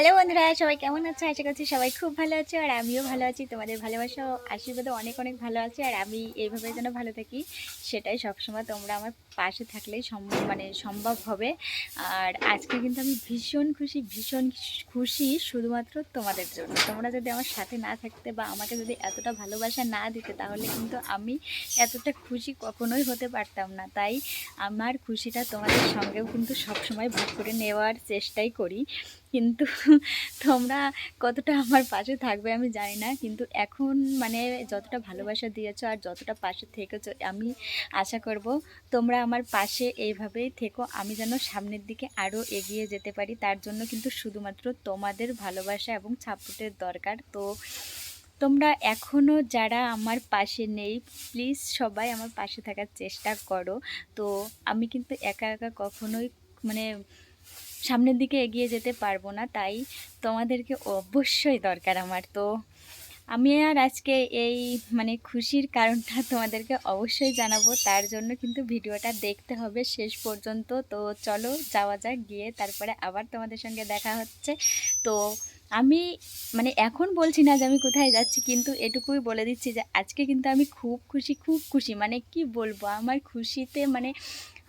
Hello বন্ধুরা, সবাই কেমন আছো? আশা করছি সবাই খুব ভালো আছো আর আমিও ভালো আছি। তোমাদের ভালোবাসা আশীর্বাদে অনেক অনেক ভালো আছি আর আমি এইভাবে যেন ভালো থাকি, সেটাই সবসময় তোমরা আমার পাশে থাকলেই সম্ভব মানে সম্ভব হবে। আর আজকে কিন্তু আমি ভীষণ খুশি ভীষণ খুশি শুধুমাত্র তোমাদের জন্য। তোমরা যদি আমার সাথে না থাকতে বা আমাকে যদি এতটা ভালোবাসা না দিতে, তাহলে কিন্তু আমি এতটা খুশি কখনোই হতে পারতাম না। তাই আমার খুশিটা তোমাদের সঙ্গেও কিন্তু সবসময় ভাগ করে নেওয়ার চেষ্টাই করি। কিন্তু তোমরা কতটা আমার পাশে থাকবে আমি জানি না। কিন্তু এখন মানে যতটা ভালোবাসা দিয়েছ আর যতটা পাশে থেকেছো আমি আশা করব তোমরা আমার পাশে এইভাবেই থেকো। আমি যেন সামনের দিকে আরও এগিয়ে যেতে পারি। তার জন্য কিন্তু শুধুমাত্র তোমাদের ভালোবাসা এবং সাপোর্টের দরকার। তো তোমরা এখনও যারা আমার পাশে নেই প্লিজ সবাই আমার পাশে থাকার চেষ্টা করো। তো আমি কিন্তু একা একা কখনোই মানে সামনের দিকে এগিয়ে যেতে পারব না, তাই তোমাদেরকে অবশ্যই দরকার আমার। তো আমি আর আজকে এই মানে খুশির কারণটা তোমাদেরকে অবশ্যই জানাব, তার জন্য কিন্তু ভিডিওটা দেখতে হবে শেষ পর্যন্ত। তো চলো যাওয়া যাক, গিয়ে তারপরে আবার তোমাদের সঙ্গে দেখা হচ্ছে। তো আমি মানে এখন বলছি না যে আমি কোথায় যাচ্ছি, কিন্তু এটুকুই বলে দিচ্ছি যে আজকে কিন্তু আমি খুব খুশি খুব খুশি। মানে কি বলব, আমার খুশিতে মানে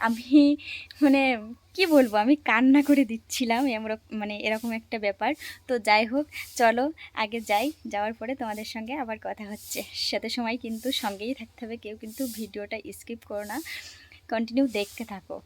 আমি মানে কি বলব, আমি কান্না করে দিচ্ছিলাম এমন মানে এরকম একটা ব্যাপার। তো যাই হোক, চলো আগে যাই, যাওয়ার পরে তোমাদের সঙ্গে আবার কথা হচ্ছে। সাথে সময় কিন্তু সঙ্গেই থাকতে হবে, কেউ কিন্তু ভিডিওটা স্কিপ করো না কন্টিনিউ দেখতে থাকো।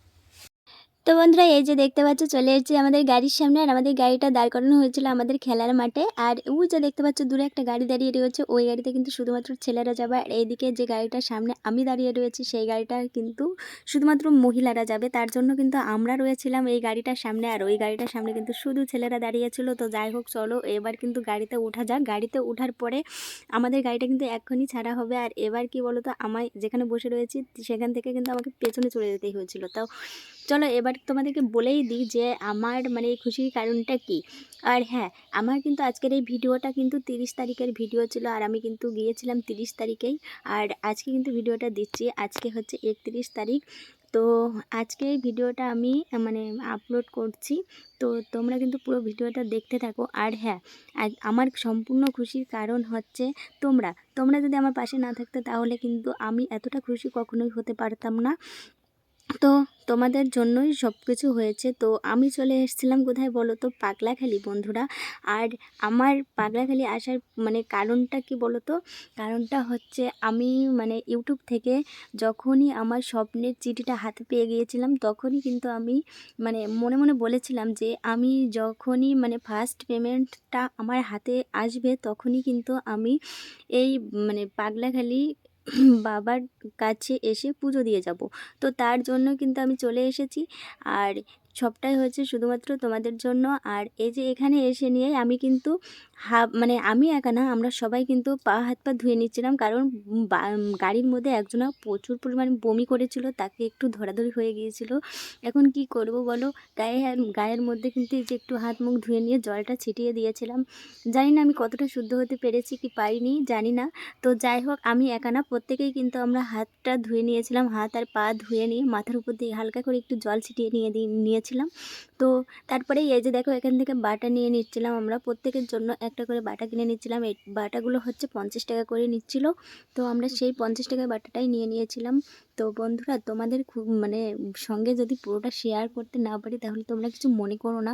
তো বন্ধুরা, এই যে দেখতে পাচ্ছ, চলে এসেছি আমাদের গাড়ির সামনে। আর আমাদের গাড়িটা দাঁড় করানো হয়েছিল আমাদের খেলার মাঠে। আর ওই যে দেখতে পাচ্ছ, দূরে একটা গাড়ি দাঁড়িয়ে রয়েছে। ওই গাড়িতে কিন্তু শুধুমাত্র ছেলেরা যাবে। আর এইদিকে যে গাড়িটার সামনে আমি দাঁড়িয়ে রয়েছি, সেই গাড়িটা কিন্তু শুধুমাত্র মহিলারা যাবে। তার জন্য কিন্তু আমরা রয়েছিলাম এই গাড়িটার সামনে। আর ওই গাড়িটার সামনে কিন্তু শুধু ছেলেরা দাঁড়িয়েছিল তো যাই হোক, চলো এবার কিন্তু গাড়িতে ওঠা যাক। গাড়িতে ওঠার পরে আমাদের গাড়িটা কিন্তু এক্ষুনি ছাড়া হবে। আর এবার কি বলো তো আমায় যেখানে বসে রয়েছি, সেখান থেকে কিন্তু আমাকে পেছনে চলে যেতেই হয়েছিল। তাও চলো এবার তোমাদেরকে বলেই দিই যে আমার মানে এই খুশির কারণটা কি। আর হ্যাঁ আমার কিন্তু আজকের এই ভিডিওটা কিন্তু তিরিশ তারিখের ভিডিও ছিল আর আমি কিন্তু গিয়েছিলাম তিরিশ তারিখেই। আর আজকে কিন্তু ভিডিওটা দিচ্ছি, আজকে হচ্ছে একত্রিশ তারিখ। তো আজকে এই ভিডিওটা আমি মানে আপলোড করছি, তো তোমরা কিন্তু পুরো ভিডিওটা দেখতে থাকো। আর হ্যাঁ আমার সম্পূর্ণ খুশির কারণ হচ্ছে তোমরা তোমরা যদি আমার পাশে না থাকতে তাহলে কিন্তু আমি এতটা খুশি কখনোই হতে পারতাম না। তো তোমাদের জন্যই সব কিছু হয়েছে। তো আমি চলে এসেছিলাম কোথায় বলো তো? পাগলাখালি বন্ধুরা। আর আমার পাগলাখালি আসার মানে কারণটা কি বলো তো? কারণটা হচ্ছে আমি মানে ইউটিউব থেকে যখনই আমার স্বপ্নের চিঠিটা হাতে পেয়ে গিয়েছিলাম, তখনই কিন্তু আমি মানে মনে মনে বলেছিলাম যে আমি যখনই মানে ফার্স্ট পেমেন্টটা আমার হাতে আসবে, তখনই কিন্তু আমি এই মানে পাগলাখালি বাবার কাছে এসে পুজো দিয়ে যাব। তো তার জন্য কিন্তু আমি চলে এসেছি। আর সবটাই হয়েছে শুধুমাত্র তোমাদের জন্য। আর এই যে এখানে এসে নিয়ে আমি কিন্তু হা মানে আমি একা না, আমরা সবাই কিন্তু পা, হাত, পা ধুয়ে নিচ্ছিলাম। কারণ গাড়ির মধ্যে একজনা প্রচুর পরিমাণে বমি করেছিল, তাকে একটু ধরাধরি হয়ে গিয়েছিল। এখন কি করব বলো? গায়ে গায়ের মধ্যে কিন্তু যে একটু হাত, মুখ ধুয়ে নিয়ে জলটা ছিটিয়ে দিয়েছিলাম। জানি না আমি কতটা শুদ্ধ হতে পেরেছি কি পারিনি জানি না। তো যাই হোক, আমি একা না, প্রত্যেকেই কিন্তু আমরা হাতটা ধুয়ে নিয়েছিলাম। হাত আর পা ধুয়ে নিয়ে মাথার উপর দিয়ে হালকা করে একটু জল ছিটিয়ে নিয়ে দিয়ে নিয়েছিলাম তো তারপরে এই যে দেখো, এখান থেকে বাটা নিয়ে নিচ্ছিলাম আমরা। প্রত্যেকের জন্য একটা করে বাটা কিনে নিচ্ছিলাম। এই বাটাগুলো হচ্ছে পঞ্চাশ টাকা করে নিচ্ছিল। তো আমরা সেই পঞ্চাশ টাকার বাটাটাই নিয়ে নিয়েছিলাম। তো বন্ধুরা, তোমাদের খুব মানে সঙ্গে যদি পুরোটা শেয়ার করতে না পারি, তাহলে তোমরা কিছু মনে করো না।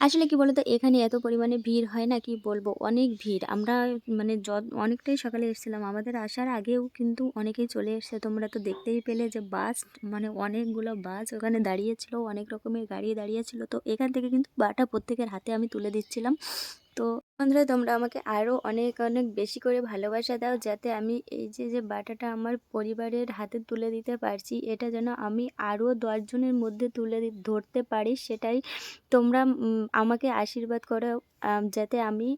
আসলে কি বলতো, এখানে এত পরিমাণে ভিড় হয় না কি বলব? অনেক ভিড়। আমরা মানে যত, অনেকটাই সকালে এসেছিলাম। আমাদের আসার আগেও কিন্তু অনেকেই চলে এসছে। তোমরা তো দেখতেই পেলে যে বাস মানে অনেকগুলো বাস ওখানে দাঁড়িয়েছিল। অনেক রকমের গাড়ি দাঁড়িয়েছিল। তো এখান থেকে কিন্তু বাটা প্রত্যেকের হাতে আমি তুলে দিচ্ছিলাম। তো বন্ধুরা তোমরা আমাকে আরও অনেক অনেক বেশি করে ভালোবাসা দাও যাতে আমি এই যে যে বাটাটা আমার পরিবারের হাতে তুলে দিতে পারছি, এটা যেন আমি আরও দশজনের মধ্যে তুলে ধরতে পারি সেটাই তোমরা আমাকে আশীর্বাদ করো যাতে আমি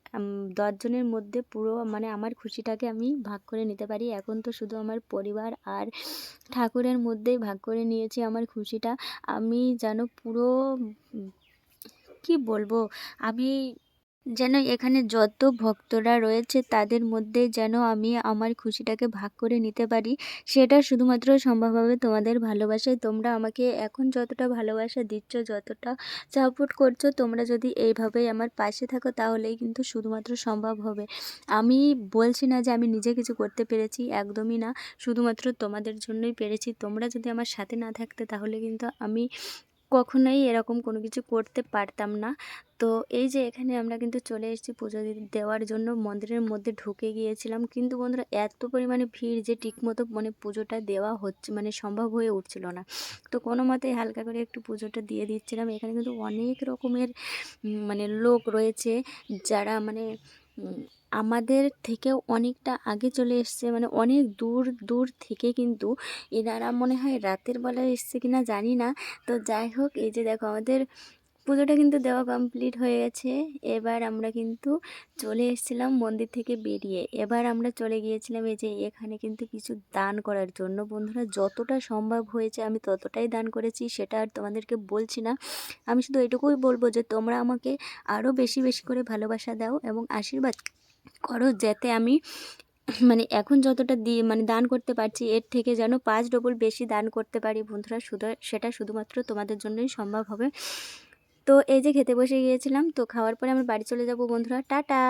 দশজনের মধ্যে পুরো মানে আমার খুশিটাকে আমি ভাগ করে নিতে পারি। এখন তো শুধু আমার পরিবার আর ঠাকুরের মধ্যেই ভাগ করে নিয়েছি আমার খুশিটা। আমি যেন পুরো কি বলব? আমি যেন এখানে যত ভক্তরা রয়েছে তাদের মধ্যে যেন আমি আমার খুশিটাকে ভাগ করে নিতে পারি। সেটা শুধুমাত্র সম্ভব হবে তোমাদের ভালোবাসায়। তোমরা আমাকে এখন যতটা ভালোবাসা দিচ্ছ, যতটা সাপোর্ট করছ, তোমরা যদি এইভাবেই আমার পাশে থাকো তাহলেই কিন্তু শুধুমাত্র সম্ভব হবে। আমি বলছি না যে আমি নিজে কিছু করতে পেরেছি, একদমই না। শুধুমাত্র তোমাদের জন্যই পেরেছি। তোমরা যদি আমার সাথে না থাকতে তাহলে কিন্তু আমি কখনোই এরকম কোনো কিছু করতে পারতাম না। তো এই যে এখানে আমরা কিন্তু চলে এসেছি পুজো দেওয়ার জন্য। মন্দিরের মধ্যে ঢুকে গিয়েছিলাম। কিন্তু বন্ধুরা, এত পরিমাণে ভিড় যে ঠিকমতো মানে পুজোটা দেওয়া হচ্ছে মানে সম্ভব হয়ে উঠছিল না। তো কোনো মতে হালকা করে একটু পুজোটা দিয়ে দিচ্ছিলাম। এখানে কিন্তু অনেক রকমের মানে লোক রয়েছে যারা মানে আমাদের থেকেও অনেকটা আগে চলে এসছে মানে অনেক দূর দূর থেকে কিন্তু এনারা মনে হয় রাতের বেলায় এসছে কিনা জানি না। তো যাই হোক, এই যে দেখো আমাদের পুজোটা কিন্তু দেওয়া কমপ্লিট হয়ে গেছে। এবার আমরা কিন্তু চলে এসেছিলাম মন্দির থেকে বেরিয়ে। এবার আমরা চলে গিয়েছিলাম এই যে এখানে কিন্তু কিছু দান করার জন্য। বন্ধুরা, যতটা সম্ভব হয়েছে আমি ততটাই দান করেছি, সেটা আর তোমাদেরকে বলছি না। আমি শুধু এটুকুই বলব যে তোমরা আমাকে আরও বেশি বেশি করে ভালোবাসা দাও এবং আশীর্বাদ করো যাতে আমি মানে এখন যতটা দিয়ে মানে দান করতে পারছি, এর থেকে যেন পাঁচ ডবল বেশি দান করতে পারি বন্ধুরা, শুধু, সেটা শুধুমাত্র তোমাদের জন্যই সম্ভব হবে। তো এই যে খেতে বসে গিয়েছিলাম, তো খাওয়ার পরে আমরা বাড়ি চলে যাব বন্ধুরা, টাটা!